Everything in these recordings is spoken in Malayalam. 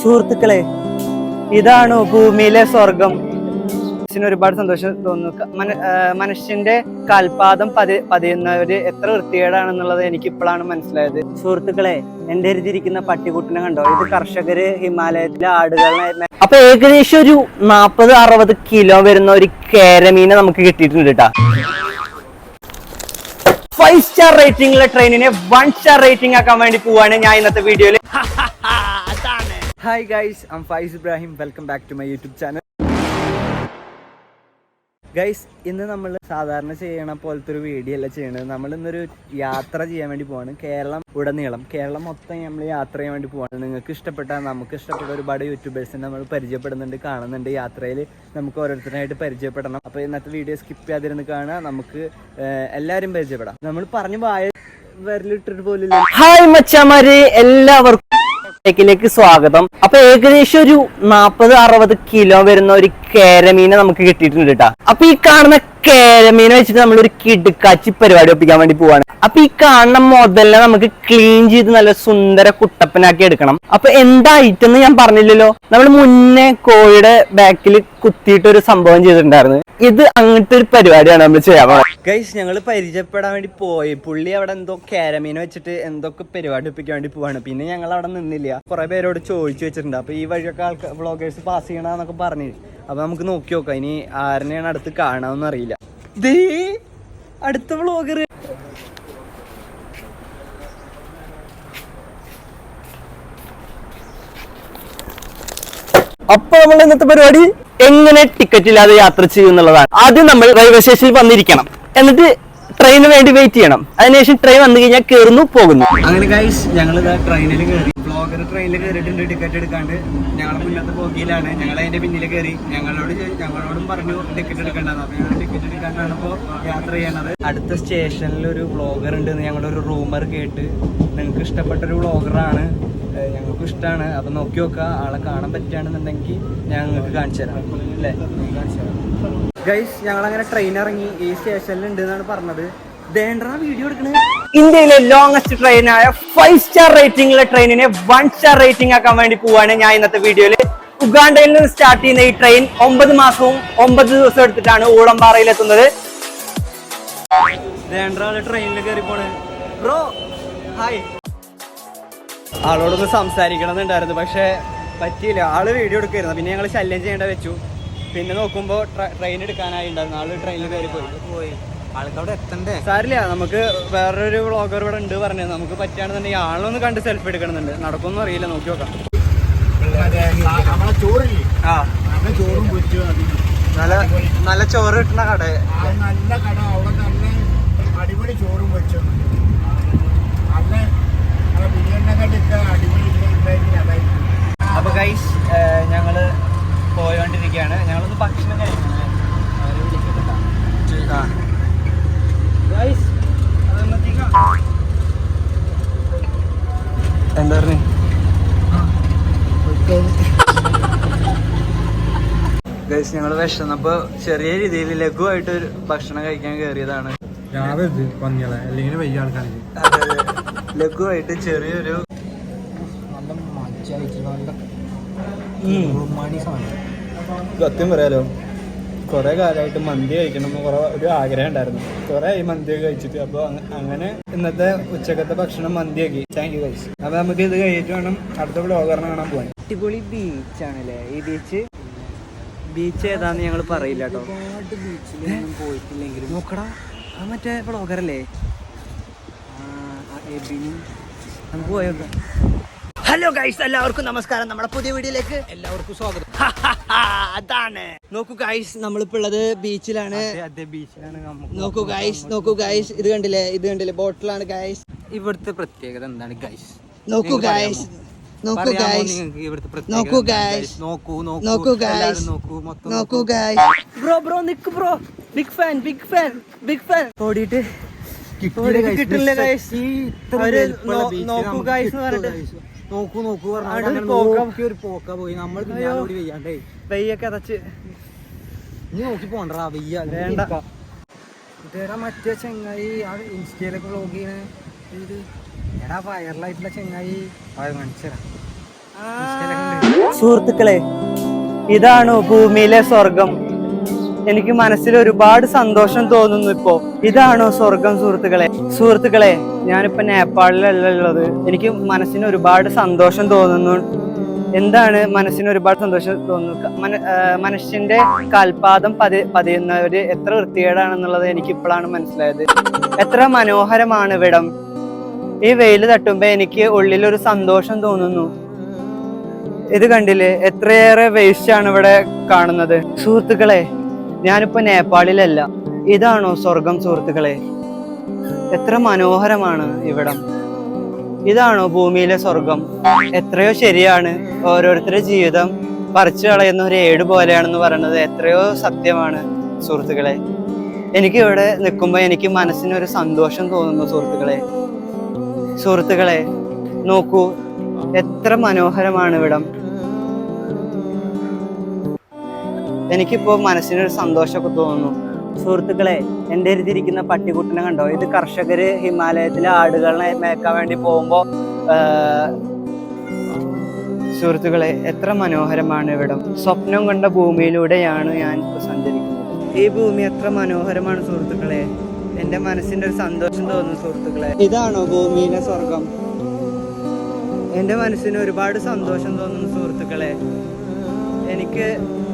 സുഹൃത്തുക്കളെ ഇതാണോ ഭൂമിയിലെ സ്വർഗം. മനുഷ്യന് ഒരുപാട് സന്തോഷം തോന്നുന്നു. മനുഷ്യന്റെ കാൽപാദം പതി പതിയുന്നവര് എത്ര വൃത്തികേടാണെന്നുള്ളത് എനിക്ക് ഇപ്പോഴാണ് മനസ്സിലായത്. സുഹൃത്തുക്കളെ എന്റെ എഴുതിയിരിക്കുന്ന പട്ടികുട്ടിനെ കണ്ടോ? ഇത് കർഷകര് ഹിമാലയത്തിലെ ആടുകളെ അപ്പൊ ഏകദേശം ഒരു നാപ്പത് അറുപത് കിലോ വരുന്ന ഒരു കേരമീനെ നമുക്ക് കിട്ടിയിട്ടുണ്ട് കേട്ടാ ഫൈവ് സ്റ്റാർ റേറ്റിംഗിലെ ട്രെയിനിനെ വൺ സ്റ്റാർ റേറ്റിംഗ് ആക്കാൻ വേണ്ടി പോവാണ് ഞാൻ ഇന്നത്തെ വീഡിയോയിൽ hi guys I'm Faiz Ibrahim welcome back to my YouTube channel guys ഇന്ന് നമ്മൾ സാധാരണ ചെയ്യണ പോലത്തെ ഒരു വീഡിയോ അല്ല ചെയ്യണത്. നമ്മൾ ഇന്നൊരു യാത്ര ചെയ്യാൻ വേണ്ടി പോവാണ്. കേരളം ഉടനീളം. കേരളം മൊത്തം നമ്മൾ യാത്ര ചെയ്യാൻ വേണ്ടി പോവാണ്. നിങ്ങൾക്ക് ഇഷ്ടപ്പെട്ട നമുക്ക് ഇഷ്ടപ്പെട്ട ഒരുപാട് യൂട്യൂബേഴ്സിനെ നമ്മൾ പരിചയപ്പെടുന്നുണ്ട് കാണുന്നുണ്ട്. യാത്രയിൽ നമുക്ക് ഓരോരുത്തരായിട്ട് പരിചയപ്പെടണം. അപ്പോൾ ഇന്നത്തെ വീഡിയോ സ്കിപ്പ് ചെയ്യാതിരുന്ന് കാണുക. നമുക്ക് എല്ലാവരും പരിചയപ്പെടാം. നമ്മൾ പറഞ്ഞു വായ വരലിട്ടിട്ട് പോലില്ല ഹായ് മച്ചാമാര്. എല്ലാവർക്കും ിലേക്ക് സ്വാഗതം. അപ്പൊ ഏകദേശം ഒരു നാപ്പത് അറുപത് കിലോ വരുന്ന ഒരു കേരമീനെ നമുക്ക് കിട്ടിയിട്ടുണ്ട് കേട്ടാ അപ്പൊ ഈ കാണുന്ന കേരമീനെ വെച്ചിട്ട് നമ്മൾ ഒരു കിടുക്കാച്ചി പരിപാടി ഒപ്പിക്കാൻ വേണ്ടി പോവാണ്. അപ്പൊ ഈ കാണുന്ന മുതലിനെ നമുക്ക് ക്ലീൻ ചെയ്ത് നല്ല സുന്ദര കുട്ടപ്പനാക്കി എടുക്കണം. അപ്പൊ എന്താ ഐറ്റം എന്ന് ഞാൻ പറഞ്ഞില്ലല്ലോ. നമ്മൾ മുന്നേ കോഴിയുടെ ബാക്കിൽ കുത്തിയിട്ട് ഒരു സംഭവം ചെയ്തിട്ടുണ്ടായിരുന്നു. ഇത് അങ്ങനത്തെ ഒരു പരിപാടിയാണ് നമ്മൾ ചെയ്യാൻ ഗൈസ് ഞങ്ങൾ പരിചയപ്പെടാൻ വേണ്ടി പോയി. പുള്ളി അവിടെ എന്തോ കാരമീൻ വെച്ചിട്ട് എന്തൊക്കെ പരിപാടി ഒപ്പിക്കാൻ വേണ്ടി പോവാണ്. പിന്നെ ഞങ്ങൾ അവിടെ നിന്നില്ല. കുറെ പേരോട് ചോദിച്ചു വെച്ചിട്ടുണ്ട്. അപ്പൊ ഈ വഴിയൊക്കെ ആൾക്കാർ വ്ളോഗേഴ്സ് പാസ് ചെയ്യണമെന്നൊക്കെ പറഞ്ഞു. അപ്പൊ നമുക്ക് നോക്കി നോക്കാം. ഇനി ആരനെയാണ് അടുത്ത് കാണാമെന്ന് അറിയില്ല. അടുത്ത വ്ളോഗർ അപ്പൊ നമ്മൾ ഇന്നത്തെ പരിപാടി? എങ്ങനെ ടിക്കറ്റ് ഇല്ലാതെ യാത്ര ചെയ്യും എന്നുള്ളതാണ്. ആദ്യം നമ്മൾ റെയിൽവേ സ്റ്റേഷനിൽ വന്നിരിക്കണം. എന്നിട്ട് ട്രെയിനിന് വേണ്ടി വെയിറ്റ് ചെയ്യണം. അതിനുശേഷം ട്രെയിൻ വന്നു കഴിഞ്ഞാൽ കയറുന്നു പോകുന്നു. അങ്ങനെ ഗൈസ് ഞങ്ങൾ ട്രെയിനിൽ കയറി ബ്ലോഗർ ട്രെയിനിൽ കയറിയിട്ടുണ്ട് ടിക്കറ്റ് എടുക്കാണ്ട്. ഞങ്ങളെ മുന്നത്തെ പോക്കിയിലാണ് ഞങ്ങൾ അതിന്റെ പിന്നിൽ കയറി ഞങ്ങളോട് ഞങ്ങളോടും പറഞ്ഞു ടിക്കറ്റ് എടുക്കേണ്ടത് അപ്പൊ ഞങ്ങൾ ടിക്കറ്റ് എടുക്കാണ്ടാണ് ഇപ്പോൾ യാത്ര ചെയ്യണത്. അടുത്ത സ്റ്റേഷനിൽ ഒരു ബ്ലോഗർ ഉണ്ട് ഞങ്ങളുടെ ഒരു റൂമർ കേട്ട്. നിങ്ങൾക്ക് ഇഷ്ടപ്പെട്ട ഒരു വ്ളോഗറാണ് ഞങ്ങൾക്ക് ഇഷ്ടമാണ് അപ്പം നോക്കി നോക്കുക ആളെ കാണാൻ പറ്റുകയാണെന്നുണ്ടെങ്കിൽ ഞങ്ങൾക്ക് കാണിച്ചു തരാം. അല്ലേ? കാണിച്ചു തരാം ഗൈസ് ഞങ്ങൾ അങ്ങനെ ട്രെയിൻ ഇറങ്ങി ഈ സ്റ്റേഷനിൽ ഉണ്ട് എന്നാണ് പറഞ്ഞത് വീഡിയോ ഇന്ത്യയിലെ ലോങ്സ്റ്റ് ട്രെയിനായ ഫൈവ് സ്റ്റാർ റേറ്റിംഗ് ഉള്ള ട്രെയിനിനെ വൺ സ്റ്റാർ റേറ്റിംഗ് ആക്കാൻ വേണ്ടി പോവാണ് ഞാൻ ഇന്നത്തെ വീഡിയോയിൽ ഉഗാണ്ടയിൽ നിന്ന് സ്റ്റാർട്ട് ചെയ്യുന്ന ഈ ട്രെയിൻ ഒമ്പത് മാസവും ഒമ്പത് ദിവസം എടുത്തിട്ടാണ് ഊളംപാറയിൽ എത്തുന്നത്. ട്രെയിനിൽ കയറി പോണേ? ബ്രോ ഹായ് ആളോടൊന്ന് സംസാരിക്കണം എന്നുണ്ടായിരുന്നു പക്ഷെ പറ്റിയില്ല. ആൾ വീഡിയോ എടുക്കായിരുന്നു പിന്നെ ഞങ്ങൾ ശല്യം ചെയ്യേണ്ട വെച്ചു. പിന്നെ നോക്കുമ്പോ ട്രെയിൻ എടുക്കാനായി ഉണ്ടായിരുന്നു ആൾ ട്രെയിനിൽ കയറി പോയി. സാരില്ല നമുക്ക് വേറൊരു വ്ളോഗർ ഇവിടെ ഉണ്ട് പറഞ്ഞത് നമുക്ക് പറ്റുകയാണെന്നുണ്ടെങ്കിൽ ആളൊന്ന് കണ്ട് സെൽഫി എടുക്കണമെന്നുണ്ട്. നടക്കൊന്നും അറിയില്ല. നോക്കി നോക്കാം. ആ നല്ല ചോറും പൊരിച്ചു നല്ല നല്ല ചോറ് കിട്ടുന്ന കട നല്ല കട. അവിടെ നല്ല അടിപൊളി ചോറും വെച്ചു നല്ല നല്ല ബിരിയാണി കണ്ടിട്ട് അടിപൊളി ഉണ്ടായിരുന്നു അതായിരുന്നു അപ്പൊ ഗൈസ് ഞങ്ങൾ പോയോണ്ടിരിക്കുകയാണ് ഞങ്ങളൊന്ന് ഭക്ഷണം? എന്താ പറഞ്ഞു? ഗൈസ് ഞങ്ങൾ വിശന്നപ്പോ ചെറിയ രീതിയിൽ ലഘുവായിട്ട് ഒരു ഭക്ഷണം കഴിക്കാൻ കയറിയതാണ് രാവിലെ ഇത് പന്നികളെ അല്ലെങ്കിൽ വലിയ ആൾക്കാർക്ക് അതെ, അതെ. ലഘുവായിട്ട് ചെറിയൊരു നല്ല മജ്ജായിട്ട് നല്ല ഉം. മണി സാധനം സത്യം പറയാലോ കുറെ കാലമായിട്ട് മന്തി കഴിക്കണം എന്ന് കുറെ ഒരു ആഗ്രഹം ഉണ്ടായിരുന്നു. കുറെ ഈ മന്തി കഴിച്ചിട്ട്. അപ്പൊ അങ്ങനെ ഇന്നത്തെ ഉച്ചക്കത്തെ ഭക്ഷണം മന്തിയാക്കി. താങ്ക് യു ഗൈസ് അപ്പൊ നമുക്ക് ഇത് കഴിഞ്ഞിട്ട് വേണം അടുത്ത ബ്ലോഗറിനെ കാണാൻ പോകാൻ അടിപൊളി ബീച്ചാണല്ലേ ഈ ബീച്ച് ബീച്ച് ഏതാന്ന് ഞങ്ങൾ പറയില്ല കേട്ടോ. ബീച്ചിലൊന്നും പോയിട്ടില്ലെങ്കിലും. നോക്കടാ. ആ മറ്റേ ബ്ലോഗറല്ലേ എബിനും നമുക്ക് പോയോക്കാം. ഹലോ ഗൈസ് എല്ലാവർക്കും നമസ്കാരം. നമ്മുടെ പുതിയ വീഡിയോയിലേക്ക് എല്ലാവർക്കും സ്വാഗതം. അതാണ്. നോക്കൂ ഗൈസ് നമ്മളിപ്പോ ഉള്ളത് ബീച്ചിലാണ് നോക്കൂ ഗൈസ് നോക്കൂ ഗൈസ് ഇത് കണ്ടില്ലേ? ഇത് കണ്ടില്ലേ? ബോട്ടിലാണ് ഗൈസ് ഇവിടുത്തെ പ്രത്യേകത എന്താണ് ഗൈസ് നോക്കൂ ഗൈസ് നോക്കൂ ഗൈസ് നോക്കൂ നോക്കൂ നോക്കൂ. നോക്കൂ ഗൈസ് ബ്രോ ബ്രോ നിക്ക് bro. Big fan big fan big fan ഓടിയിട്ട് കിട്ടില്ല ഗൈസ് നോക്കൂ ഗൈസ് എന്ന് പറഞ്ഞിട്ട്. നോക്കൂ നോക്കൂ പറഞ്ഞു ഒരു പോക്ക- ഒരു പോക്ക പോയി. നമ്മൾ അയ്യോ. പിന്നാലെ ഓടി വയ്യാണ്ടേ വെയ്യൊക്കെ അതച്ച് നീ നോക്കി പോണ്ടടാ വയ്യ. വേണ്ട. ഇതേടാ മറ്റേ ചെങ്ങായി ആ ഇൻസ്റ്റയിലൊക്കെ വ്ലോഗ് ചെയ്യണ ഇത് എടാ വൈറലായിട്ടുള്ള ചെങ്ങായി. അത് സുഹൃത്തുക്കളെ ഇതാണോ ഭൂമിയിലെ സ്വർഗം. എനിക്ക് മനസ്സിൽ ഒരുപാട് സന്തോഷം തോന്നുന്നു ഇപ്പോ. ഇതാണോ സ്വർഗം സുഹൃത്തുക്കളെ? സുഹൃത്തുക്കളെ ഞാനിപ്പോ നേപ്പാളിലല്ല ഉള്ളത്. എനിക്ക് മനസ്സിന് ഒരുപാട് സന്തോഷം തോന്നുന്നു. എന്താണ് മനസ്സിന് ഒരുപാട് സന്തോഷം തോന്നുന്നു? മന- മനുഷ്യന്റെ കാൽപാദം പതി പതിയുന്നവര് എത്ര വൃത്തികേടാണെന്നുള്ളത് എനിക്ക് ഇപ്പോഴാണ് മനസ്സിലായത്. എത്ര മനോഹരമാണ് ഇവിടം. ഈ വെയിൽ തട്ടുമ്പോ എനിക്ക് ഉള്ളിലൊരു സന്തോഷം തോന്നുന്നു. ഇത് കണ്ടില്ലേ? എത്രയേറെ വേസ്റ്റ് ആണ് ഇവിടെ കാണുന്നത്. സുഹൃത്തുക്കളെ ഞാനിപ്പോ നേപ്പാളിലല്ല. ഇതാണോ സ്വർഗം സുഹൃത്തുക്കളെ? എത്ര മനോഹരമാണ് ഇവിടം. ഇതാണോ ഭൂമിയിലെ സ്വർഗം. എത്രയോ ശരിയാണ് ഓരോരുത്തരുടെ ജീവിതം പറിച്ചു കളയുന്ന ഒരു ഏട് പോലെയാണെന്ന് പറയുന്നത് എത്രയോ സത്യമാണ് സുഹൃത്തുക്കളെ. എനിക്ക് ഇവിടെ നിൽക്കുമ്പോൾ എനിക്ക് മനസ്സിനൊരു സന്തോഷം തോന്നുന്നു സുഹൃത്തുക്കളെ. സുഹൃത്തുക്കളെ നോക്കൂ എത്ര മനോഹരമാണ് ഇവിടം. എനിക്കിപ്പോ മനസ്സിനൊരു സന്തോഷമൊക്കെ തോന്നുന്നു. സുഹൃത്തുക്കളെ എന്റെ അടുത്തിരിക്കുന്ന പട്ടിക്കുട്ടിനെ കണ്ടോ? ഇത് കർഷകര് ഹിമാലയത്തിലെ ആടുകളെ മേക്കാൻ വേണ്ടി പോകുമ്പോ സുഹൃത്തുക്കളെ എത്ര മനോഹരമാണ് ഇവിടം. സ്വപ്നം കണ്ട ഭൂമിയിലൂടെയാണ് ഞാൻ ഇപ്പോൾ സഞ്ചരിക്കുന്നത്. ഈ ഭൂമി എത്ര മനോഹരമാണ് സുഹൃത്തുക്കളെ. എന്റെ മനസ്സിന്റെ ഒരു സന്തോഷം തോന്നുന്നു സുഹൃത്തുക്കളെ. ഇതാണോ ഭൂമിയിലെ സ്വർഗം എന്റെ മനസ്സിന് ഒരുപാട് സന്തോഷം തോന്നുന്നു സുഹൃത്തുക്കളെ. എനിക്ക്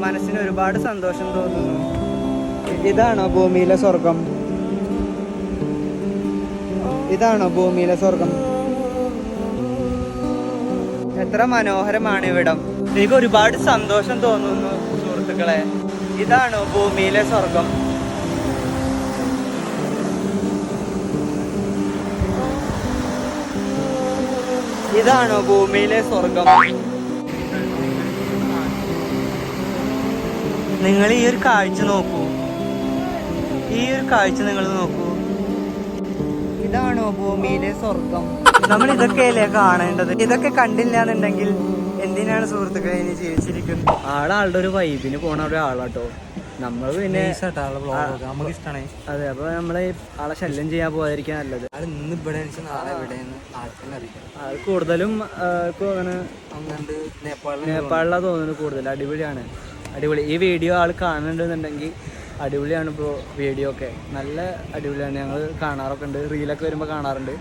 മനസ്സിന് ഒരുപാട് സന്തോഷം തോന്നുന്നു. ഇതാണോ ഭൂമിയിലെ സ്വർഗം? ഇതാണോ ഭൂമിയിലെ സ്വർഗം? എത്ര മനോഹരമാണ് ഇവിടം. എനിക്ക് ഒരുപാട് സന്തോഷം തോന്നുന്നു സുഹൃത്തുക്കളെ. ഇതാണോ ഭൂമിയിലെ സ്വർഗം? ഇതാണോ ഭൂമിയിലെ സ്വർഗം? നിങ്ങൾ ഈ ഒരു കാഴ്ച നോക്കൂ. ഈ ഒരു കാഴ്ച നിങ്ങൾ നോക്കൂ. ഇതാണോ ഭൂമിയിലെ സ്വർഗം? നമ്മൾ ഇതൊക്കെ ഇതൊക്കെയല്ലേ കാണേണ്ടത്? ഇതൊക്കെ കണ്ടില്ല എന്നുണ്ടെങ്കിൽ എന്തിനാണ് സുഹൃത്തുക്കളെ ഇനി ജീവിച്ചിരിക്കുന്നത്? ആളാളുടെ ഒരു വൈബിന് പോണ ഒരാളാട്ടോ. നമ്മൾ പിന്നെ നമുക്ക് ഇഷ്ടമാണ് അതെ അപ്പൊ നമ്മളെ ആളെ ശല്യം ചെയ്യാൻ പോകാതിരിക്കാൻ നല്ലത്. ഇന്ന് ഇവിടെ അത് കൂടുതലും അങ്ങനെ അങ്ങാണ്ട് നേപ്പാളിലാ തോന്നുന്നു കൂടുതൽ. അടിപൊളിയാണ്. അടിപൊളി. ഈ വീഡിയോ ആൾ കാണുന്നുണ്ടെന്നുണ്ടെങ്കിൽ അടിപൊളിയാണ് ഇപ്പോൾ വീഡിയോ ഒക്കെ. നല്ല അടിപൊളിയാണ്. ഞങ്ങൾ കാണാറൊക്കെ ഉണ്ട്. റീലൊക്കെ വരുമ്പോൾ കാണാറുണ്ട്.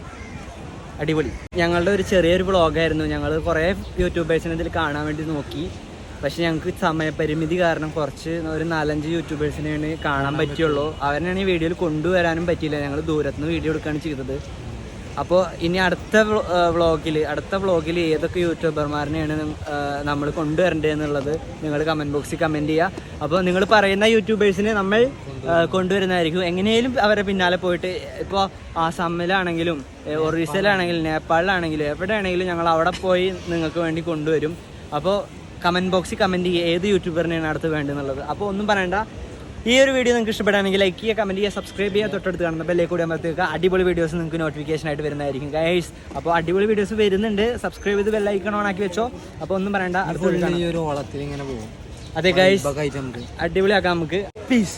അടിപൊളി. ഞങ്ങളുടെ ഒരു ചെറിയൊരു ബ്ലോഗായിരുന്നു ഞങ്ങൾ കുറേ യൂട്യൂബേഴ്സിനെ ഇതിൽ കാണാൻ വേണ്ടി നോക്കി. പക്ഷെ ഞങ്ങൾക്ക് സമയപരിമിതി കാരണം കുറച്ച് ഒരു നാലഞ്ച് യൂട്യൂബേഴ്സിനെയാണ് കാണാൻ പറ്റുള്ളൂ അവരെയാണ് ഈ വീഡിയോയിൽ കൊണ്ടുവരാനും പറ്റിയില്ല. ഞങ്ങൾ ദൂരത്തുനിന്ന് വീഡിയോ എടുക്കുകയാണ് ചെയ്തത്. അപ്പോൾ ഇനി അടുത്ത വ്ളോഗിൽ അടുത്ത വ്ളോഗിൽ ഏതൊക്കെ യൂട്യൂബർമാരനെയാണ് നമ്മൾ കൊണ്ടുവരേണ്ടത് എന്നുള്ളത് നിങ്ങൾ കമന്റ് ബോക്സിൽ കമന്റ് ചെയ്യുക അപ്പോൾ നിങ്ങൾ പറയുന്ന യൂട്യൂബേഴ്സിനെ നമ്മൾ കൊണ്ടുവരുന്നതായിരിക്കും. എങ്ങനെയും അവരെ പിന്നാലെ പോയിട്ട് ഇപ്പോൾ ആസാമിലാണെങ്കിലും ഒറീസയിലാണെങ്കിലും നേപ്പാളിലാണെങ്കിലും എവിടെയാണെങ്കിലും ഞങ്ങൾ അവിടെ പോയി നിങ്ങൾക്ക് വേണ്ടി കൊണ്ടുവരും. അപ്പോൾ കമന്റ് ബോക്സിൽ കമന്റ് ചെയ്യുക ഏത് യൂട്യൂബറിനെയാണ് അടുത്ത് വേണ്ടതെന്നുള്ളത്. അപ്പോൾ ഒന്നും പറയണ്ട. ഈ ഒരു വീഡിയോ നിങ്ങൾക്ക് ഇഷ്ടപ്പെടുകയാണെങ്കിൽ ലൈക്ക് ചെയ്യുക കമന്റ് ചെയ്യുക സബ്സ്ക്രൈബ് ചെയ്യുക. തൊട്ടടുത്ത് കാണുന്ന ബെല്ലേ കൂടി അമർത്തുക അടിപൊളി വീഡിയോസ് നിങ്ങൾക്ക് നോട്ടിഫിക്കേഷൻ ആയിട്ട് വരുന്നതായിരിക്കും ഗൈസ് അപ്പോൾ അടിപൊളി വീഡിയോസ് വരുന്നുണ്ട്. സബ്സ്ക്രൈബ് ചെയ്ത് ബെല്ലൈക്കൺ ഓൺ ആക്കി വെച്ചോ. അപ്പോൾ ഒന്നും പറയണ്ട. അടുത്ത അതെ ഗൈസ് അടിപൊളിയാക്കാം നമുക്ക്. പീസ്